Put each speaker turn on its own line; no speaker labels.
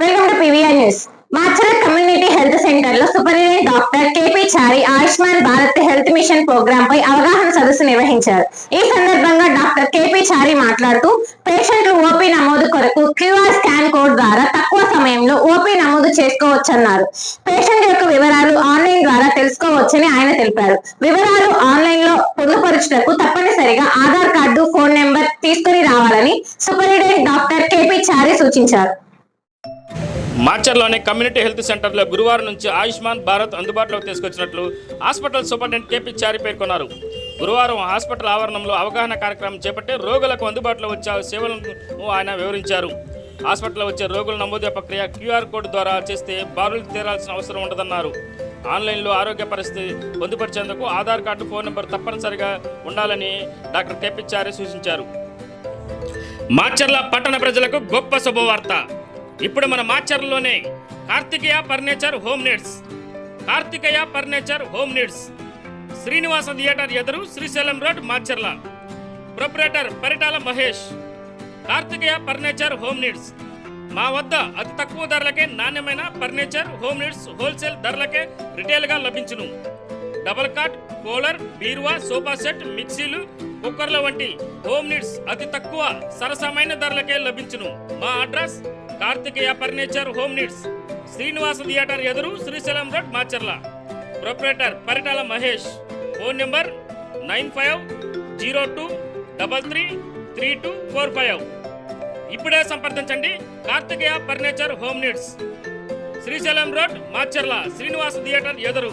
Welcome to PVR news. Macherla community health సెంటర్లో superintendent doctor KP Chari Ayushman Bharat health mission program పై అవగాహన సదస్సు నిర్వహించారు. ఈ సందర్భంగా డాక్టర్ కేపీ చారి మాట్లాడుతూ పేషెంట్లు ఓపీ నమోదు కొరకు క్యూఆర్ స్కాన్ కోడ్ ద్వారా తక్కువ సమయంలో ఓపీ నమోదు చేసుకోవచ్చన్నారు. పేషెంట్ యొక్క వివరాలు ఆన్లైన్ ద్వారా తెలుసుకోవచ్చని ఆయన తెలిపారు. వివరాలు ఆన్లైన్లో పొందుపరచుటకు తప్పనిసరిగా ఆధార్ కార్డు ఫోన్ నెంబర్ తీసుకుని రావాలని సూపరింటెండెంట్ డాక్టర్ కేపీ చారి సూచించారు.
మార్చర్లోని కమ్యూనిటీ హెల్త్ సెంటర్లో గురువారం నుంచి ఆయుష్మాన్ భారత్ అందుబాటులోకి తీసుకొచ్చినట్లు హాస్పిటల్ సూపరింటెండెంట్ కేపీ చారి పేర్కొన్నారు. గురువారం హాస్పిటల్ ఆవరణంలో అవగాహన కార్యక్రమం చేపట్టి రోగులకు అందుబాటులో వచ్చే సేవలను ఆయన వివరించారు. హాస్పిటల్లో వచ్చే రోగుల నమోదు ప్రక్రియ క్యూఆర్ కోడ్ ద్వారా చేస్తే బారులు తీరాల్సిన అవసరం ఉండదన్నారు. ఆన్లైన్లో ఆరోగ్య పరిస్థితి పొందుపరిచేందుకు ఆధార్ కార్డు ఫోన్ నెంబర్ తప్పనిసరిగా ఉండాలని డాక్టర్ కేపీ చారి సూచించారు. మాచర్ల పట్టణ ప్రజలకు గొప్ప శుభవార్త. ఇప్పుడు మన మాచర్లోనే Karthikeya furniture home needs. Karthikeya furniture home needs. Srinivasa theatre ఎదురు Srisailam road Macherla proprietor Paritala Mahesh. Karthikeya furniture home needs. మా వద్ద అతి తక్కువ ధరలకే నాణ్యమైన ఫర్నిచర్ హోమ్ నీడ్స్ హోల్సేల్ ధరలకే రిటైల్గా లభించును. డబల్ కాట్ కూలర్ బీరువా సోఫా సెట్ మిక్సీలు కుక్కర్ల వంటి హోమ్ నీడ్స్ అతి తక్కువ సరసమైన ధరలకే లభించును. మా address Karthikeya furniture home needs Srinivasa theatre ఎదురు Srisailam road Macherla. Proprietor Paritala Mahesh. Phone number nine five zero two double three three two four five. ఇప్పుడే సంప్రదించండి Karthikeya furniture home needs. Srisailam road Macherla Srinivasa theatre ఎదురు.